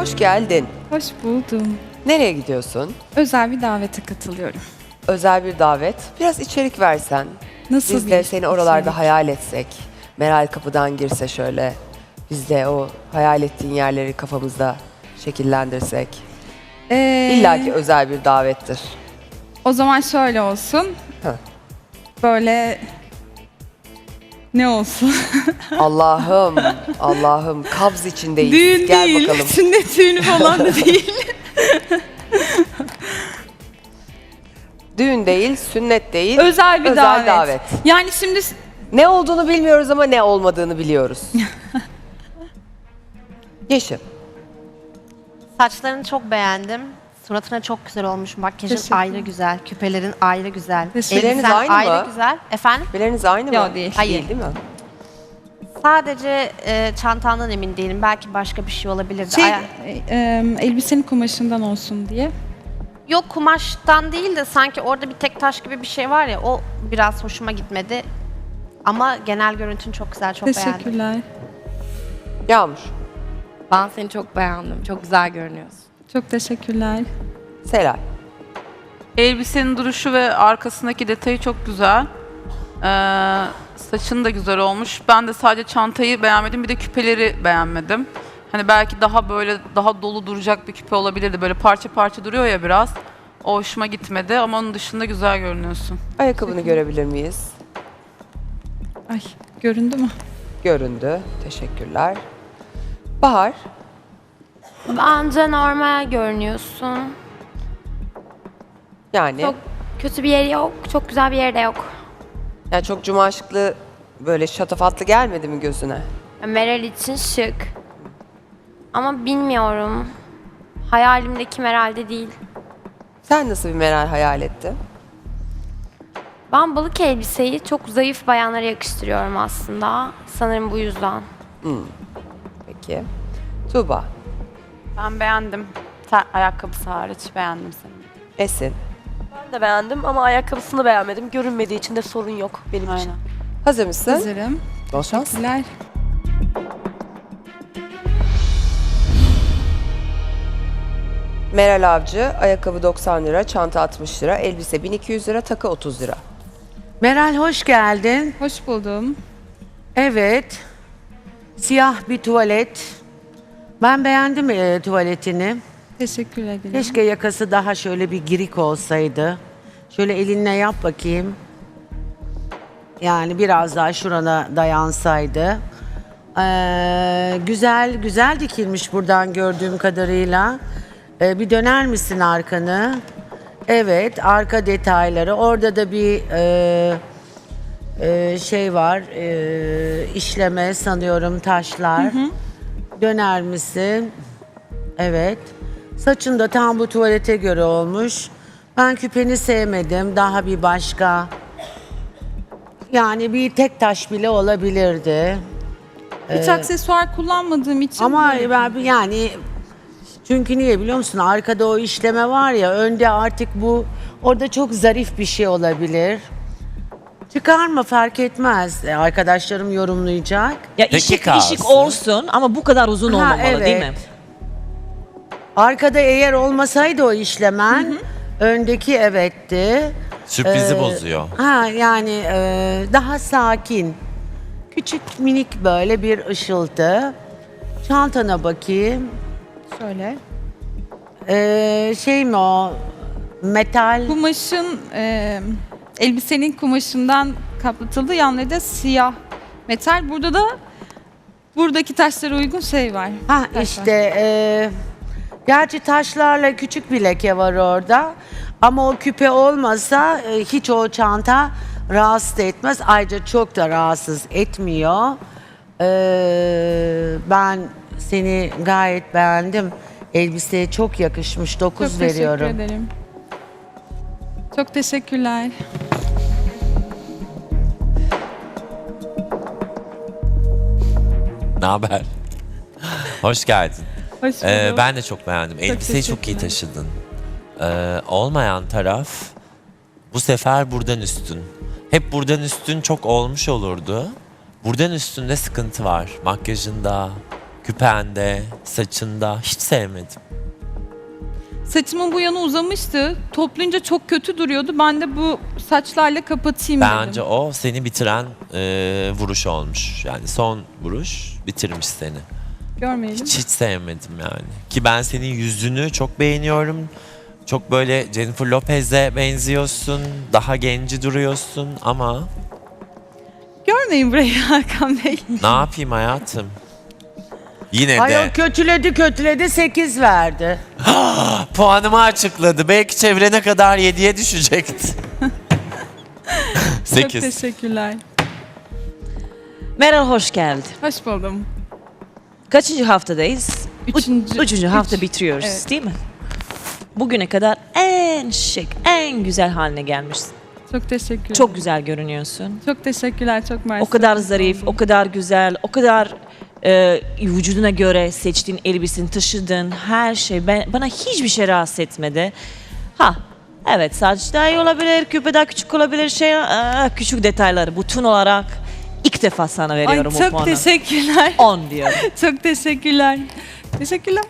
hoş geldin. Hoş buldum. Nereye gidiyorsun? Özel bir davete katılıyorum. Özel bir davet. Biraz içerik versen. Nasıl Biz de bir seni oralarda içerik? hayal etsek. Meral kapıdan girse şöyle. Biz de o hayal ettiğin yerleri kafamızda şekillendirsek. Ee, İlla ki özel bir davettir. O zaman şöyle olsun. Heh. Böyle ne olsun? Allah'ım, Allah'ım kabz içindeyiz. Düğün Gel değil. bakalım. Sünnet düğünü falan da değil. Düğün değil, sünnet değil. Özel bir özel davet. Yani şimdi Ne olduğunu bilmiyoruz ama ne olmadığını biliyoruz. Yeşim. Saçlarını çok beğendim. Suratına çok güzel olmuş. Makyajın Teşekkür ayrı güzel. Küpelerin ayrı güzel. Teşekkür. Elbisen Aynı ayrı mı? güzel. Efendim? Bileriniz aynı mı? Yok, değil. Hayır. Değil, değil mi? Sadece e, çantandan emin değilim. Belki başka bir şey olabilirdi. şey, Aya- e, e, elbisenin kumaşından olsun diye. Yok kumaştan değil de sanki orada bir tek taş gibi bir şey var ya o biraz hoşuma gitmedi. Ama genel görüntün çok güzel, çok beğendim. Teşekkürler. Yağmur. Ben seni çok beğendim. Çok güzel görünüyorsun. Çok teşekkürler. Selay. Elbisenin duruşu ve arkasındaki detayı çok güzel. Ee, saçın da güzel olmuş. Ben de sadece çantayı beğenmedim. Bir de küpeleri beğenmedim. Hani belki daha böyle daha dolu duracak bir küpe olabilirdi. Böyle parça parça duruyor ya biraz. O hoşuma gitmedi ama onun dışında güzel görünüyorsun. Ayakkabını görebilir miyiz? Ay göründü mü? Göründü. Teşekkürler. Bahar. Bence normal görünüyorsun. Yani Çok kötü bir yeri yok, çok güzel bir yeri de yok. yani çok cuma aşıklı böyle şatafatlı gelmedi mi gözüne? Meral için şık. Ama bilmiyorum. Hayalimdeki Meral'de değil. Sen nasıl bir Meral hayal ettin? Ben balık elbiseyi çok zayıf bayanlara yakıştırıyorum aslında. Sanırım bu yüzden. Peki. Tuğba. Ben beğendim. Ta- ayakkabısı hariç beğendim seni. Esin. Ben de beğendim ama ayakkabısını beğenmedim. Görünmediği için de sorun yok benim için. Aynen. Hazır mısın? Hazırım. Bol şans. Teşekkürler. Meral Avcı, ayakkabı 90 lira, çanta 60 lira, elbise 1200 lira, takı 30 lira. Meral hoş geldin. Hoş buldum. Evet. Siyah bir tuvalet. Ben beğendim e, tuvaletini. Teşekkür ederim. Keşke yakası daha şöyle bir girik olsaydı. Şöyle elinle yap bakayım. Yani biraz daha şurana dayansaydı. Ee, güzel güzel dikilmiş buradan gördüğüm kadarıyla. Ee, bir döner misin arkanı? Evet, arka detayları. Orada da bir e, e, şey var, e, işleme sanıyorum taşlar. Döner misin? Evet. Saçın da tam bu tuvalete göre olmuş. Ben küpeni sevmedim. Daha bir başka. Yani bir tek taş bile olabilirdi. Hiç aksesuar kullanmadığım için Ama ben yani çünkü niye biliyor musun? Arkada o işleme var ya, önde artık bu orada çok zarif bir şey olabilir. Çıkarma fark etmez. E, Arkadaşlarım yorumlayacak. Ya Peki işik kalsın. işik olsun ama bu kadar uzun Ha, olmamalı değil mi? evet. Arkada eğer olmasaydı o işlemen, öndeki evetti. Sürprizi Ee, bozuyor. Ha yani e, daha sakin. Küçük minik böyle bir ışıltı. Çantana bakayım. Şöyle. Ee, şey mi o? Metal. Kumaşın, e, elbisenin kumaşından kaplatıldı. Yanları da siyah metal. Burada da buradaki taşlara uygun şey var. Ha Taş var. işte e, gerçi taşlarla küçük bir leke var orada. Ama o küpe olmasa e, hiç o çanta rahatsız etmez. Ayrıca çok da rahatsız etmiyor. Ee, ben seni gayet beğendim. Elbiseye çok yakışmış. 9 Çok veriyorum. teşekkür ederim. Çok teşekkürler. Ne haber? Hoş geldin. Hoş bulduk. Ee, ben de çok beğendim. Elbiseyi çok iyi teşekkürler. taşıdın. Ee, olmayan taraf bu sefer buradan üstün. Hep buradan üstün çok olmuş olurdu. Buradan üstünde sıkıntı var. Makyajında, Küpende, saçında hiç sevmedim. Saçımın bu yana uzamıştı. Toplayınca çok kötü duruyordu. Ben de bu saçlarla kapatayım dedim. Bence o seni bitiren e, vuruş olmuş. Yani son vuruş bitirmiş seni. Görmeyelim. Hiç hiç sevmedim yani. Ki ben senin yüzünü çok beğeniyorum. Çok böyle Jennifer Lopez'e benziyorsun. Daha genci duruyorsun ama Görmeyin burayı Hakan Bey. ne yapayım hayatım? Yine Ayol de kötüledi kötüledi 8 verdi. puanımı açıkladı. Belki çevrene kadar 7'ye düşecekti. Çok 8. teşekkürler. Meral hoş geldin. Hoş buldum. Kaçıncı haftadayız? Üçüncü. Üçüncü hafta Üç. bitiriyoruz Evet. değil mi? Bugüne kadar en şık, en güzel haline gelmişsin. Çok teşekkür Çok güzel görünüyorsun. Çok teşekkürler. Çok mersi. O kadar zarif, o kadar güzel, o kadar e, vücuduna göre seçtiğin elbiseni taşıdın, her şey ben, bana hiçbir şey rahatsız etmedi. Ha, evet saç daha iyi olabilir, küpe daha küçük olabilir, şey aa, küçük detayları bütün olarak ilk defa sana Ay veriyorum bu çok puanı. teşekkürler. 10 diyorum. çok teşekkürler. Teşekkürler.